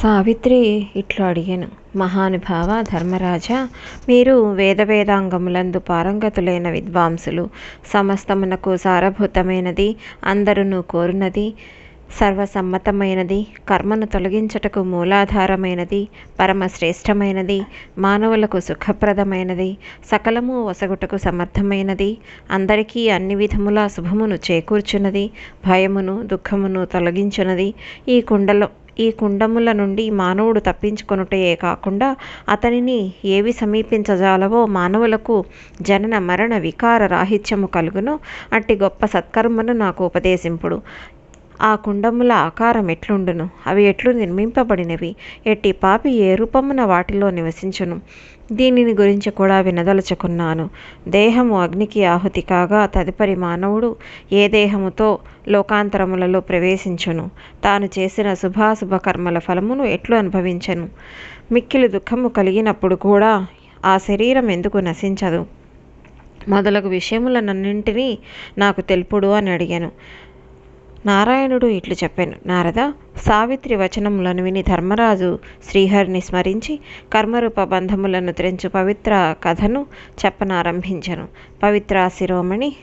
సావిత్రి ఇట్లు అడిగాను. మహానుభావ ధర్మరాజా మీరు వేద వేదాంగములందు పారంగతులైన విద్వాంసులు సమస్తమునకు సారభూతమైనది అందరును కోరునది సర్వసమ్మతమైనది కర్మను తొలగించుటకు మూలాధారమైనది పరమశ్రేష్టమైనది మానవులకు సుఖప్రదమైనది సకలము వసగుటకు సమర్థమైనది అందరికీ అన్ని విధముల శుభమును చేకూర్చున్నది భయమును దుఃఖమును తొలగించున్నది ఈ కుండలో ఈ కుండముల నుండి మానవుడు తప్పించుకొనుటయే కాకుండా అతనిని ఏవి సమీపించజాలవో మానవులకు జనన మరణ వికార రాహిత్యము కలుగును. అట్టి గొప్ప సత్కర్మను నాకు ఉపదేశింపుడు. ఆ కుండముల ఆకారం ఎట్లుండును? అవి ఎట్లు నిర్మింపబడినవి? ఎట్టి పాపి ఏ రూపమున వాటిలో నివసించును? దీనిని గురించి కూడా వినదలుచుకున్నాను. దేహము అగ్నికి ఆహుతి కాగా తదుపరి మానవుడు ఏ దేహముతో లోకాంతరములలో ప్రవేశించును? తాను చేసిన శుభాశుభ కర్మల ఫలమును ఎట్లు అనుభవించను? మిక్కిలి దుఃఖము కలిగినప్పుడు కూడా ఆ శరీరం ఎందుకు నశించదు? మొదలగు విషయములనన్నింటినీ నాకు తెలుపుడు అని అడిగాను. నారాయణుడు ఇట్లు చెప్పాను. నారద సావిత్రి వచనములను విని ధర్మరాజు శ్రీహరిని స్మరించి కర్మరూప బంధములను త్రెంచు పవిత్ర కథను చెప్పనారంభించను. పవిత్ర శిరోమణి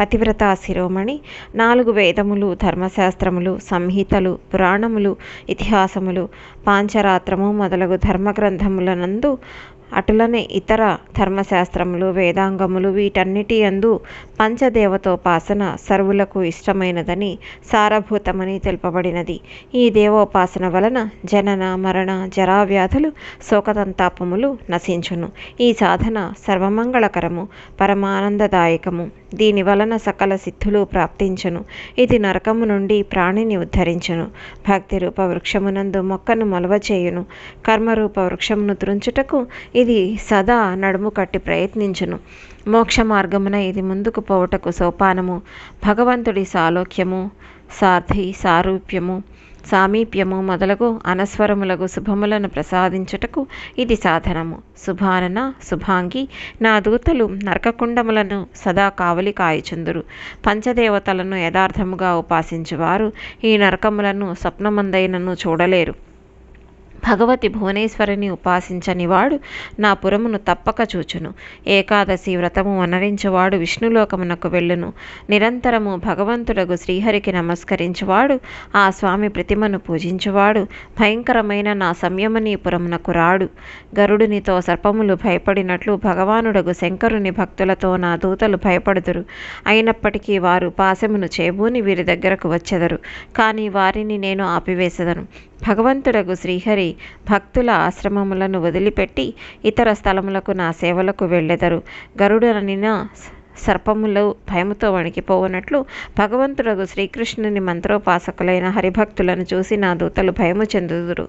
పతివ్రత శిరోమణి నాలుగు వేదములు ధర్మశాస్త్రములు సంహితలు పురాణములు ఇతిహాసములు పాంచరాత్రము మొదలగు ధర్మగ్రంథములనందు అటులనే ఇతర ధర్మశాస్త్రములు వేదాంగములు వీటన్నిటి అందు పంచదేవతోపాసన సర్వులకు ఇష్టమైనదని సారభూతమని తెలుపబడినది. ఈ దేవోపాసన వలన జనన మరణ జరావ్యాధులు శోకతంతాపములు నశించును. ఈ సాధన సర్వమంగళకరము పరమానందదాయకము. దీని వలన సకల సిద్ధులు ప్రాప్తించును. ఇది నరకము నుండి ప్రాణిని ఉద్ధరించును. భక్తి రూప వృక్షమునందు మొక్కను మొలవచేయును కర్మరూప వృక్షమును త్రుంచుటకు ఇది సదా నడుము కట్టి ప్రయత్నించును. మోక్ష మార్గమున ఇది ముందుకు పోవుటకు సోపానము. భగవంతుడి సాలోక్యము సార్థి సారూప్యము సామీప్యము మొదలగు అనస్వరములకు శుభములను ప్రసాదించుటకు ఇది సాధనము. శుభానన శుభాంగి నా దూతలు నరకకుండములను సదా కావలి కాయచుందురు. పంచదేవతలను యథార్థముగా ఉపాసించువారు. ఈ నరకములను స్వప్నమందైనను చూడలేరు. భగవతి భువనేశ్వరిని ఉపాసించని వాడు నా పురమును తప్పక చూచును. ఏకాదశి వ్రతము అనరించువాడు విష్ణులోకమునకు వెళ్ళును. నిరంతరము భగవంతుడగు శ్రీహరికి నమస్కరించువాడు ఆ స్వామి ప్రతిమను పూజించువాడు భయంకరమైన నా సంయమని పురమునకు రాడు. గరుడునితో సర్పములు భయపడినట్లు భగవానుడగు శంకరుని భక్తులతో నా దూతలు భయపడుదురు. అయినప్పటికీ వారు పాశమును చేబూని వీరి దగ్గరకు వచ్చెదరు. కానీ వారిని నేను ఆపివేసెదను. భగవంతుడగు శ్రీహరి భక్తుల ఆశ్రమములను వదిలిపెట్టి ఇతర స్థలములకు నా సేవలకు వెళ్ళెదరు. గరుడనిన సర్పములు భయముతో వణికిపోవునట్లు భగవంతుడగు శ్రీకృష్ణుని మంత్రోపాసకులైన హరిభక్తులను చూసి నా దూతలు భయము చెందుదురు.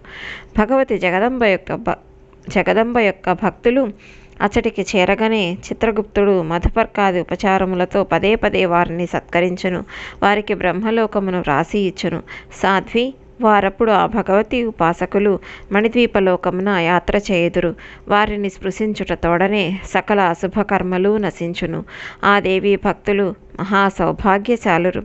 భగవతి జగదంబ యొక్క భ జగదంబ యొక్క భక్తులు అచ్చటికి చేరగానే చిత్రగుప్తుడు మధుపర్కాది ఉపచారములతో పదే పదే వారిని సత్కరించును. వారికి బ్రహ్మలోకమును వ్రాసి ఇచ్చును. సాధ్వి వారప్పుడు ఆ భగవతి ఉపాసకులు మణిద్వీపలోకమున యాత్ర చేయుదురు. వారిని స్పృశించుట తోడనే సకల అశుభకర్మలు నశించును. ఆ దేవి భక్తులు మహా సౌభాగ్యశాలురు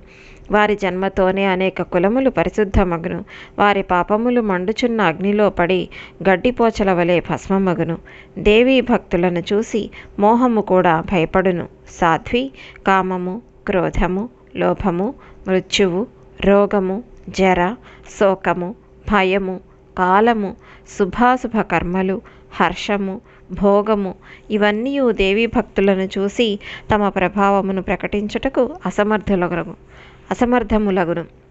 వారి జన్మతోనే అనేక కులములు పరిశుద్ధమగును. వారి పాపములు మండుచున్న అగ్నిలో పడి గడ్డిపోచల వలె భస్మమగును. దేవీ భక్తులను చూసి మోహము కూడా భయపడును. సాధ్వి కామము క్రోధము లోభము మృత్యువు రోగము జర శోకము భయము కాలము శుభాశుభ కర్మలు హర్షము భోగము ఇవన్నీ దేవీ భక్తులను చూసి తమ ప్రభావమును ప్రకటించుటకు అసమర్థులగును అసమర్థములగును.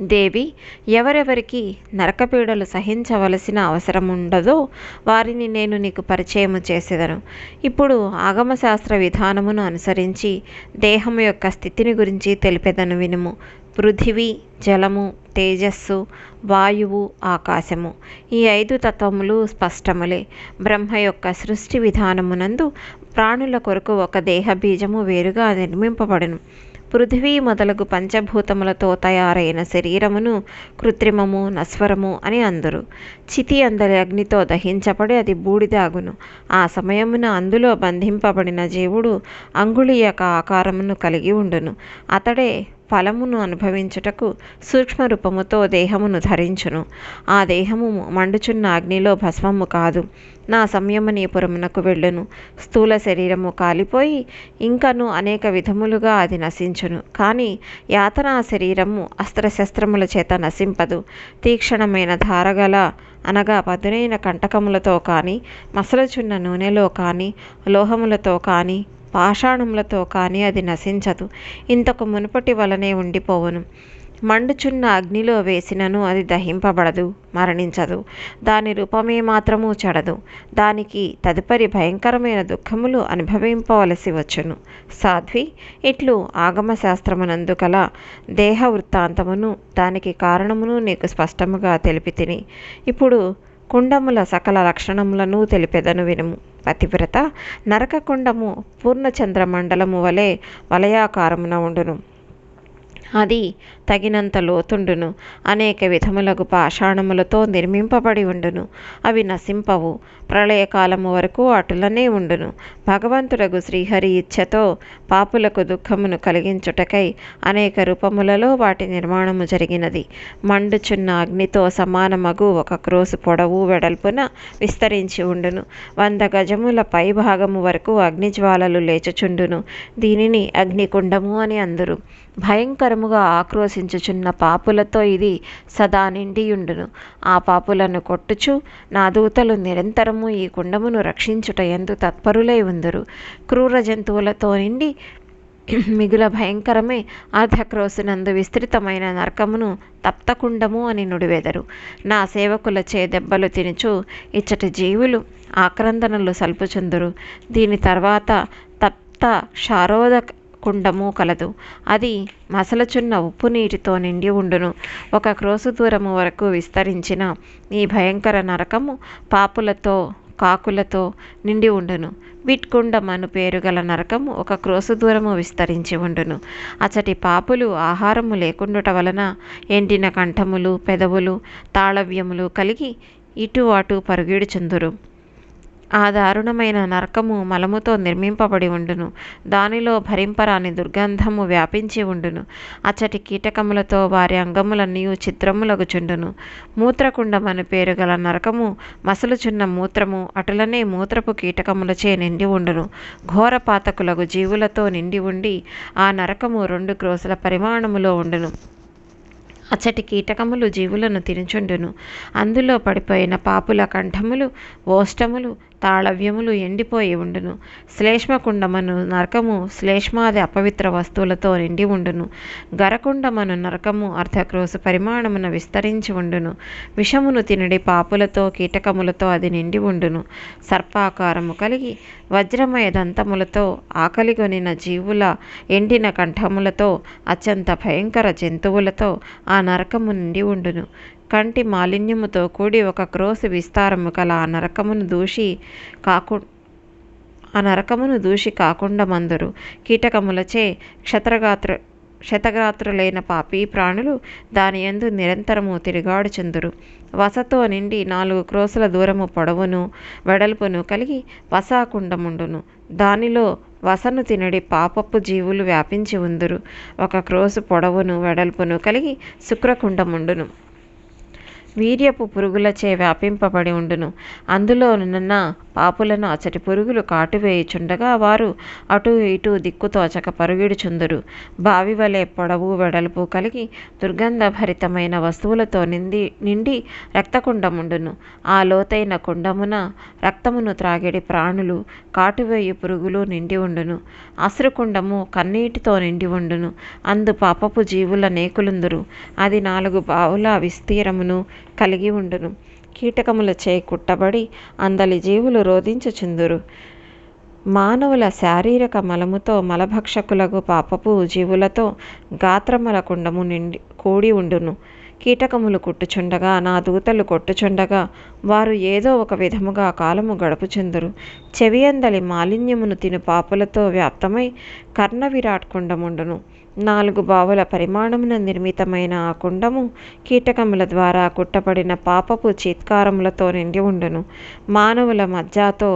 దేవి ఎవరెవరికి నరకపీడలు సహించవలసిన అవసరం ఉండదో వారిని నేను నీకు పరిచయము చేసేదను. ఇప్పుడు ఆగమశాస్త్ర విధానమును అనుసరించి దేహం యొక్క స్థితిని గురించి తెలిపేదను వినుము. పృథివీ జలము తేజస్సు వాయువు ఆకాశము ఈ ఐదు తత్వములు స్పష్టములే. బ్రహ్మ యొక్క సృష్టి విధానమునందు ప్రాణుల కొరకు ఒక దేహ బీజము వేరుగా నిర్మింపబడను. పృథివీ మొదలగు పంచభూతములతో తయారైన శరీరమును కృత్రిమము నస్వరము అని అందరు. చితి అందరి అగ్నితో దహించబడి అది బూడిదాగును. ఆ సమయమున అందులో బంధింపబడిన జీవుడు అంగుళి యొక్క ఆకారమును కలిగి ఉండును. అతడే ఫలమును అనుభవించుటకు సూక్ష్మ రూపముతో దేహమును ధరించును. ఆ దేహము మండుచున్న అగ్నిలో భస్మము కాదు. నా సంయమనీపురమునకు వెళ్ళును. స్థూల శరీరము కాలిపోయి ఇంకను అనేక విధములుగా అది నశించును. కానీ యాతనా శరీరము అస్త్రశస్త్రముల చేత నశింపదు. తీక్షణమైన ధారగల అనగా పదునైన కంటకములతో కానీ మసలుచున్న నూనెలో కానీ లోహములతో కానీ పాషాణములతో కానీ అది నశించదు. ఇంతకు మునుపటి వలనే ఉండిపోవును. మండుచున్న అగ్నిలో వేసినను అది దహింపబడదు మరణించదు. దాని రూపమే మాత్రము చెడదు. దానికి తదుపరి భయంకరమైన దుఃఖములు అనుభవింపవలసి వచ్చును. సాధ్వి ఇట్లు ఆగమశాస్త్రమునందు కల దేహ వృత్తాంతమును దానికి కారణమును నీకు స్పష్టముగా తెలిపి తిని ఇప్పుడు కుండముల సకల లక్షణములను తెలిపెదను వినుము. పతివ్రత నరకకుండము పూర్ణచంద్రమండలము వలె వలయాకారమున ఉండును. అది తగినంత లోతుండును. అనేక విధములకు పాషాణములతో నిర్మింపబడి ఉండును. అవి నశింపవు. ప్రళయకాలము వరకు అటులనే ఉండును. భగవంతుడగు శ్రీహరి ఇచ్ఛతో పాపులకు దుఃఖమును కలిగించుటకై అనేక రూపములలో వాటి నిర్మాణము జరిగినది. మండుచున్న అగ్నితో సమానమగు ఒక క్రోసు పొడవు వెడల్పున విస్తరించి ఉండును. వంద గజముల పై భాగము వరకు అగ్నిజ్వాలలు లేచుచుండును. దీనిని అగ్నికుండము అని అందరు. భయంకరముగా ఆక్రోశి నివసించుచున్న పాపులతో ఇది సదా నిండియుండును. ఆ పాపులను కొట్టుచు నా దూతలు నిరంతరము ఈ కుండమును రక్షించుట ఎందు తత్పరులై ఉందరు. క్రూర జంతువులతో నిండి మిగుల భయంకరమే అర్ధక్రోసినందు విస్తృతమైన నరకమును తప్తకుండము అని నుడివెదరు. నా సేవకులచే దెబ్బలు తినుచు ఇచ్చటి జీవులు ఆక్రందనలు సల్పుచుందురు. దీని తర్వాత తప్త క్షారోద కుండము కలదు. అది మసలుచున్న ఉప్పు నీటితో నిండి ఉండును. ఒక క్రోసు దూరము వరకు విస్తరించిన ఈ భయంకర నరకము పాపులతో కాకులతో నిండి ఉండును. విట్కుండమను పేరు గల నరకము ఒక క్రోసు దూరము విస్తరించి ఉండును. అచటి పాపులు ఆహారము లేకుండుట వలన ఎండిన కంఠములు పెదవులు తాళవ్యములు కలిగి ఇటు అటు పరుగీడుచుందురు. ఆ దారుణమైన నరకము మలముతో నిర్మింపబడి ఉండును. దానిలో భరింపరాని దుర్గంధము వ్యాపించి ఉండును. అచ్చటి కీటకములతో వారి అంగములన్నీ చిత్రములగుచుండును మూత్రకుండమని పేరు గల నరకము మసలుచున్న మూత్రము అటులనే మూత్రపు కీటకములచే నిండి ఉండును. ఘోరపాతకులకు జీవులతో నిండి ఉండి ఆ నరకము రెండు క్రోసుల పరిమాణములో ఉండును. అచ్చటి కీటకములు జీవులను తినుచుండును. అందులో పడిపోయిన పాపుల కంఠములు ఓష్టములు తాళవ్యములు ఎండిపోయి ఉండును. శ్లేష్మకుండమను నరకము శ్లేష్మాది అపవిత్ర వస్తువులతో నిండి ఉండును. గరకుండమను నరకము అర్ధక్రోసు పరిమాణమున విస్తరించి ఉండును. విషమును తినడి పాపులతో కీటకములతో అది నిండి ఉండును. సర్పాకారము కలిగి వజ్రమయ దంతములతో ఆకలిగొనిన జీవుల ఎండిన కంఠములతో అత్యంత భయంకర జంతువులతో ఆ నరకము నిండి ఉండును. కంటి మాలిన్యముతో కూడి ఒక క్రోసు విస్తారము కల ఆ నరకమును దూషి కాకు ఆ నరకమును దూషి కాకుండా మందురు. కీటకములచే క్షత్రగాత్ర శతగాత్రులైన పాపి ప్రాణులు దాని యందు నిరంతరము తిరుగాడుచుందురు వసతో నిండి నాలుగు క్రోసుల దూరము పొడవును వెడల్పును కలిగి వసాకుండముండును. దానిలో వసను తినడి పాపపు జీవులు వ్యాపించి ఉందురు. ఒక క్రోసు పొడవును వెడల్పును కలిగి శుక్రకుండముండును. వీర్యపు పురుగులచే వ్యాపింపబడి ఉండును. అందులోనున్న పాపులను అచటి పురుగులు కాటువేయుచుండగా వారు అటు ఇటు దిక్కుతోచక పరుగిడుచుందురు. బావి వలె పొడవు వెడల్పు కలిగి దుర్గంధభరితమైన వస్తువులతో నిండి నిండి రక్తకుండముండును. ఆ లోతైన కుండమున రక్తమును త్రాగిడి ప్రాణులు కాటువేయు పురుగులు నిండి ఉండును. అశ్రుకుండము కన్నీటితో నిండి ఉండును. అందు పాపపు జీవుల నేకులుందురు. అది నాలుగు బావుల విస్తీరమును కలిగి ఉండును. కీటకముల చేయి కుట్టబడి అందలి జీవులు రోధించుచుందురు. మానవుల శారీరక మలముతో మలభక్షకులకు పాపపు జీవులతో గాత్రమల కుండము నిండి కూడి ఉండును. కీటకములు కుట్టుచుండగా నా దూతలు కొట్టుచుండగా వారు ఏదో ఒక విధముగా కాలము గడుపుచుందురు. చెవియందలి మాలిన్యమును తిను పాపులతో వ్యాప్తమై కర్ణ విరాట్ కుండముండును. నాలుగు బావుల పరిమాణమున నిర్మితమైన ఆ కుండము కీటకముల ద్వారా కుట్టబడిన పాపపు చీత్కారములతో నిండి ఉండును. మానవుల మజ్జాతో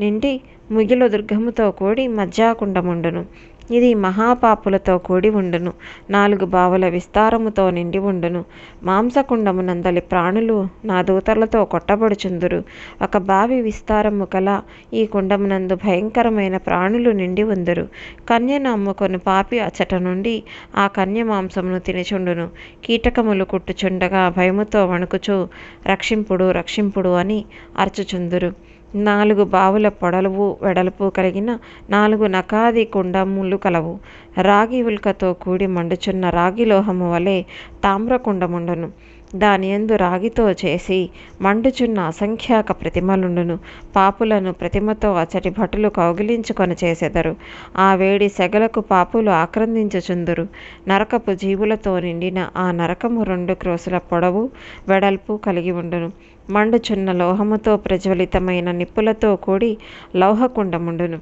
నిండి ముగిల దుర్గముతో కూడి మజ్జాకుండముండును ఇది మహాపాపులతో కూడి ఉండును. నాలుగు బావుల విస్తారముతో నిండి ఉండును. మాంసకుండమునందలి ప్రాణులు నా దూతలతో కొట్టబడుచుందురు. ఒక బావి విస్తారము కల ఈ కుండమునందు భయంకరమైన ప్రాణులు నిండి ఉందరు. కన్యను అమ్ముకొని పాపి అచట నుండి ఆ కన్య మాంసమును తినిచుండును. కీటకములు కుట్టుచుండగా భయముతో వణుకుచు రక్షింపుడు రక్షింపుడు అని అర్చుచుందురు. నాలుగు బావుల పొడలవు వెడల్పు కలిగిన నాలుగు నకాది కుండములు కలవు. రాగి ఉల్కతో కూడి మండుచున్న రాగి లోహము వలె తామ్రకుండముండును దాని యందు రాగితో చేసి మండుచున్న అసంఖ్యాక ప్రతిమలుండును. పాపులను ప్రతిమతో అచటి భటులు కౌగిలించుకొని చేసెదరు. ఆ వేడి సెగలకు పాపులు ఆక్రందించుచుందురు. నరకపు జీవులతో నిండిన ఆ నరకము రెండు క్రోసుల పొడవు వెడల్పు కలిగి ఉండును. మండుచున్న లోహముతో ప్రజ్వలితమైన నిప్పులతో కూడి లౌహకుండముండును.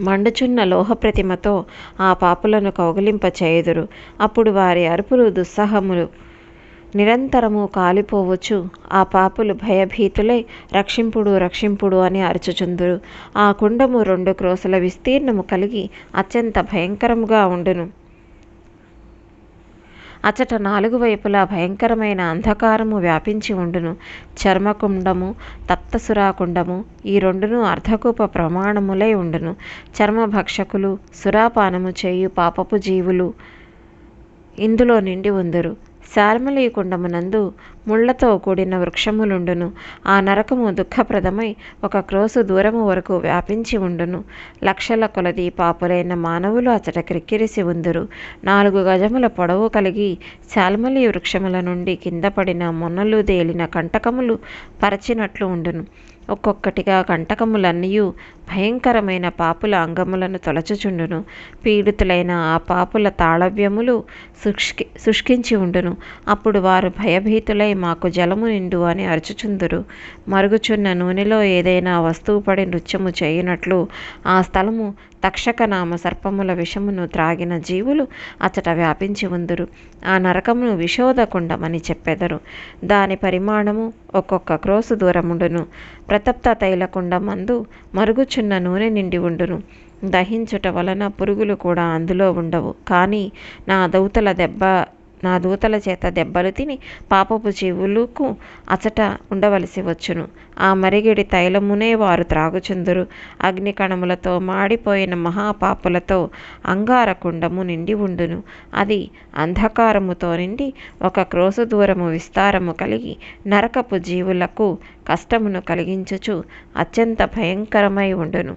మండుచున్న లోహ ప్రతిమతో ఆ పాపులను కౌగిలింప చేయుదురు అప్పుడు వారి అరుపులు దుస్సాహములు. నిరంతరము కాలిపోవచ్చు. ఆ పాపులు భయభీతులై రక్షింపుడు రక్షింపుడు అని అరుచుచుందురు. ఆ కుండము రెండు క్రోసుల విస్తీర్ణము కలిగి అత్యంత భయంకరముగా ఉండును. అచట నాలుగు వైపులా భయంకరమైన అంధకారము వ్యాపించి ఉండును. చర్మకుండము తప్తసురాకుండము ఈ రెండును అర్ధకూప ప్రమాణములై ఉండును. చర్మభక్షకులు సురాపానము చేయు పాపపు జీవులు ఇందులో నిండి ఉందరు. శాల్మలీకుండమునందు ముళ్ళతో కూడిన వృక్షములుండును. ఆ నరకము దుఃఖప్రదమై ఒక క్రోసు దూరము వరకు వ్యాపించి ఉండును. లక్షల కొలది పాపులైన మానవులు అచట క్రిక్కిరిసి ఉందురు. నాలుగు గజముల పొడవు కలిగి శాల్మలి వృక్షముల నుండి కింద పడిన మొన్నలు తేలిన కంటకములు పరచినట్లు ఉండును. ఒక్కొక్కటిగా కంటకములన్నీయు భయంకరమైన పాపుల అంగములను తొలచుచుండును. పీడితులైన ఆ పాపుల తాళవ్యములు శుష్కి శుష్కించి ఉండును. అప్పుడు వారు భయభీతులై మాకు జలము నిండు అని అరుచుచుందురు. మరుగుచున్న నూనెలో ఏదైనా వస్తువు పడి నృత్యము చేయునట్లు ఆ స్థలము తక్షక నామ సర్పముల విషమును త్రాగిన జీవులు అచట వ్యాపించి ఉందురు. ఆ నరకమును విషోదకుండమని చెప్పెదరు. దాని పరిమాణము ఒక్కొక్క క్రోసు దూరముండును. ప్రతప్త తైలకుండమందు మరుగుచున్న నూనె నిండి ఉండును. దహించుట వలన పురుగులు కూడా అందులో ఉండవు. కానీ నా దౌతల దెబ్బ నా దూతల చేత దెబ్బలు తిని పాపపు జీవులకు అచట ఉండవలసి వచ్చును. ఆ మరిగిడి తైలమునే వారు త్రాగుచుందురు. అగ్నికణములతో మాడిపోయిన మహాపాపులతో అంగారకుండము నిండి ఉండును. అది అంధకారముతో నిండి ఒక క్రోసు దూరము విస్తారము కలిగి నరకపు జీవులకు కష్టమును కలిగించుచు అత్యంత భయంకరమై ఉండును.